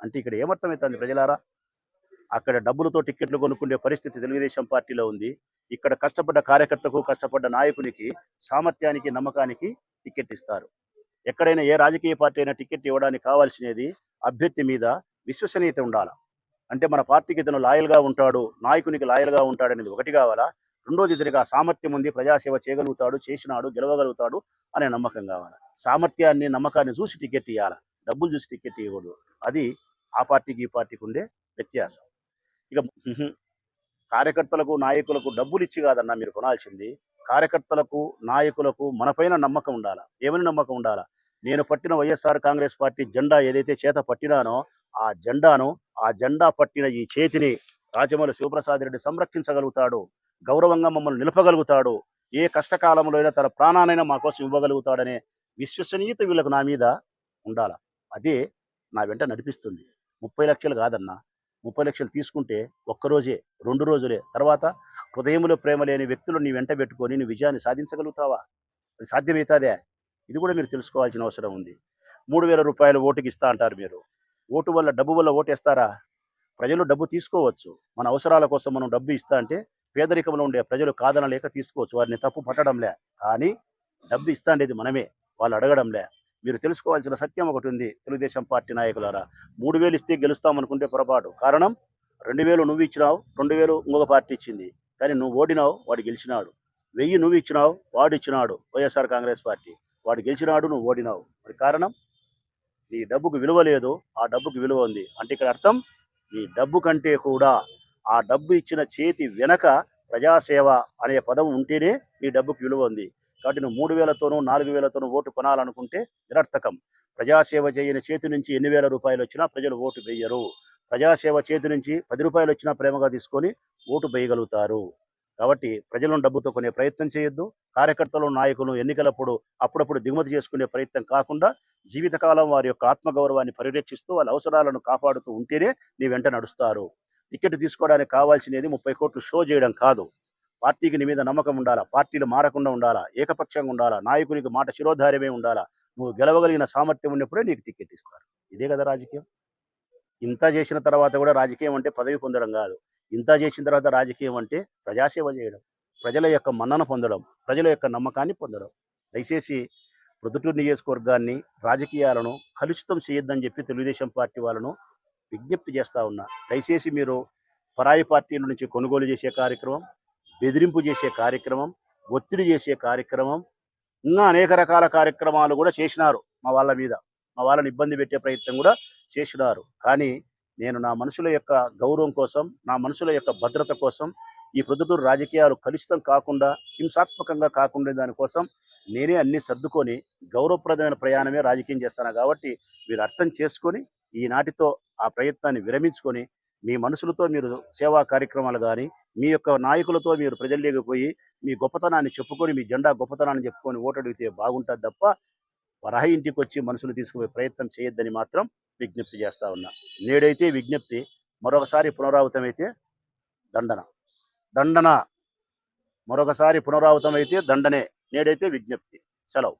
అంటే ఇక్కడ ఏమర్థమవుతుంది ప్రజలారా? అక్కడ డబ్బులతో టిక్కెట్లు కొనుక్కునే పరిస్థితి తెలుగుదేశం పార్టీలో ఉంది. ఇక్కడ కష్టపడ్డ కార్యకర్తకు కష్టపడ్డ నాయకునికి సామర్థ్యానికి నమ్మకానికి టికెట్ ఇస్తారు. ఎక్కడైనా ఏ రాజకీయ పార్టీ అయినా టికెట్ ఇవ్వడానికి కావాల్సినది అభ్యర్థి మీద విశ్వసనీయత ఉండాలి? అంటే మన పార్టీకి ఇతను లాయల్గా ఉంటాడు నాయకునికి లాయల్గా ఉంటాడు అనేది ఒకటి కావాలా? రెండోది ఇతనికి ఆ సామర్థ్యం ఉంది ప్రజాసేవ చేయగలుగుతాడు చేసినాడు గెలవగలుగుతాడు అనే నమ్మకం కావాలి? సామర్థ్యాన్ని నమ్మకాన్ని చూసి టికెట్ ఇవ్వాలి డబ్బులు చూసి టికెట్ ఇవ్వకూడదు. అది ఆ పార్టీకి ఈ పార్టీకి ఉండే వ్యత్యాసం. ఇక కార్యకర్తలకు నాయకులకు డబ్బులు ఇచ్చి కాదన్నా మీరు కొనాల్సింది కార్యకర్తలకు నాయకులకు మనపైన నమ్మకం ఉండాలా? ఏమని నమ్మకం ఉండాలా? నేను పట్టిన వైఎస్ఆర్ కాంగ్రెస్ పార్టీ జెండా ఏదైతే చేత పట్టినానో ఆ జెండాను ఆ జెండా పట్టిన ఈ చేతిని రాజమౌళి శివప్రసాద్ రెడ్డి సంరక్షించగలుగుతాడు గౌరవంగా మమ్మల్ని నిలపగలుగుతాడు ఏ కష్టకాలంలో అయినా తన ప్రాణానైనా మా కోసం ఇవ్వగలుగుతాడనే విశ్వసనీయత వీళ్ళకు నా మీద ఉండాల? అదే నా వెంట నడిపిస్తుంది. ముప్పై లక్షలు కాదన్నా ముప్పై లక్షలు తీసుకుంటే ఒక్కరోజే రెండు రోజులే. తర్వాత హృదయంలో ప్రేమ లేని వ్యక్తులు నీ వెంట పెట్టుకొని నీ విజయాన్ని సాధించగలుగుతావా? అది సాధ్యమవుతాదే ఇది కూడా మీరు తెలుసుకోవాల్సిన అవసరం ఉంది. మూడు వేల రూపాయలు ఓటుకి ఇస్తా అంటారు మీరు. ఓటు వల్ల డబ్బు వల్ల ఓటేస్తారా? ప్రజలు డబ్బు తీసుకోవచ్చు. మన అవసరాల కోసం మనం డబ్బు ఇస్తా అంటే పేదరికంలో ఉండే ప్రజలు కాదనలేక తీసుకోవచ్చు. వారిని తప్పు పట్టడంలే. కానీ డబ్బు ఇస్తా అనేది మనమే. వాళ్ళు అడగడంలే. మీరు తెలుసుకోవాల్సిన సత్యం ఒకటి ఉంది తెలుగుదేశం పార్టీ నాయకులారా. మూడు వేలు ఇస్తే గెలుస్తామనుకుంటే పొరపాటు. కారణం? రెండు వేలు నువ్వు ఇచ్చినావు రెండు వేలు ఇంకొక పార్టీ ఇచ్చింది. కానీ నువ్వు ఓడినావు వాడు గెలిచినాడు. వెయ్యి నువ్వు ఇచ్చినావు వాడు ఇచ్చినాడు వైఎస్ఆర్ కాంగ్రెస్ పార్టీ. వాడు గెలిచినాడు నువ్వు ఓడినావు. మరి కారణం? నీ డబ్బుకు విలువ లేదు ఆ డబ్బుకు విలువ ఉంది. అంటే ఇక్కడ అర్థం? నీ డబ్బు కంటే కూడా ఆ డబ్బు ఇచ్చిన చేతి వెనక ప్రజాసేవ అనే పదం ఉంటేనే నీ డబ్బుకు విలువ ఉంది. కాబట్టి నువ్వు మూడు వేలతోనూ నాలుగు వేలతోనూ ఓటు కొనాలనుకుంటే నిరర్థకం. ప్రజాసేవ చేయని చేతి నుంచి ఎన్ని వేల రూపాయలు వచ్చినా ప్రజలు ఓటు వేయరు. ప్రజాసేవ చేతి నుంచి పది రూపాయలు వచ్చినా ప్రేమగా తీసుకొని ఓటు వేయగలుగుతారు. కాబట్టి ప్రజలను డబ్బుతో కొనే ప్రయత్నం చేయొద్దు. కార్యకర్తలు నాయకులు ఎన్నికలప్పుడు అప్పుడప్పుడు దిగుమతి చేసుకునే ప్రయత్నం కాకుండా జీవితకాలం వారి యొక్క ఆత్మగౌరవాన్ని పరిరక్షిస్తూ వాళ్ళ అవసరాలను కాపాడుతూ ఉంటేనే నీ వెంట నడుస్తారు. టికెట్ తీసుకోవడానికి కావాల్సినది ముప్పై కోట్లు షో చేయడం కాదు. పార్టీకి నీ మీద నమ్మకం ఉండాలా? పార్టీలు మారకుండా ఉండాలా? ఏకపక్షంగా ఉండాలా? నాయకునికి మాట శిరోధార్యమే ఉండాలా? నువ్వు గెలవగలిగిన సామర్థ్యం ఉన్నప్పుడే నీకు టికెట్ ఇస్తారు. ఇదే కదా రాజకీయం? ఇంత చేసిన తర్వాత కూడా రాజకీయం అంటే పదవి పొందడం కాదు. ఇంత చేసిన తర్వాత రాజకీయం అంటే ప్రజాసేవ చేయడం. ప్రజల యొక్క మన్నన పొందడం. ప్రజల యొక్క నమ్మకాన్ని పొందడం. దయచేసి ప్రొద్దుటూరు నియోజకవర్గాన్ని రాజకీయాలను కలుషితం చేయొద్దని చెప్పి తెలుగుదేశం పార్టీ వాళ్ళను విజ్ఞప్తి చేస్తా ఉన్నా. దయచేసి మీరు పరాయి పార్టీల నుంచి కొనుగోలు చేసే కార్యక్రమం బెదిరింపు చేసే కార్యక్రమం ఒత్తిడి చేసే కార్యక్రమం ఇంకా అనేక రకాల కార్యక్రమాలు కూడా చేసినారు మా వాళ్ళ మీద. మా వాళ్ళని ఇబ్బంది పెట్టే ప్రయత్నం కూడా చేసినారు. కానీ నేను నా మనుషుల యొక్క గౌరవం కోసం నా మనుషుల యొక్క భద్రత కోసం ఈ ప్రొద్దుటూరు రాజకీయాలు కలుషితం కాకుండా హింసాత్మకంగా కాకుండా దానికోసం నేనే అన్ని సర్దుకొని గౌరవప్రదమైన ప్రయాణమే రాజకీయం చేస్తాను కాబట్టి మీరు అర్థం చేసుకొని ఈనాటితో ఆ ప్రయత్నాన్ని విరమించుకొని మీ మనసులతో మీరు సేవా కార్యక్రమాలు కానీ మీ యొక్క నాయకులతో మీరు ప్రజల్లోకి పోయి మీ గొప్పతనాన్ని చెప్పుకొని మీ జెండా గొప్పతనాన్ని చెప్పుకొని ఓటడిగితే బాగుంటుంది తప్ప పరాయి ఇంటికి వచ్చి మనుషులు తీసుకుపోయే ప్రయత్నం చేయొద్దని మాత్రం విజ్ఞప్తి చేస్తా ఉన్నా. నేడైతే విజ్ఞప్తి మరొకసారి పునరావృతమైతే దండన. దండన. మరొకసారి పునరావృతమైతే దండనే. నేడైతే విజ్ఞప్తి. సెలవు.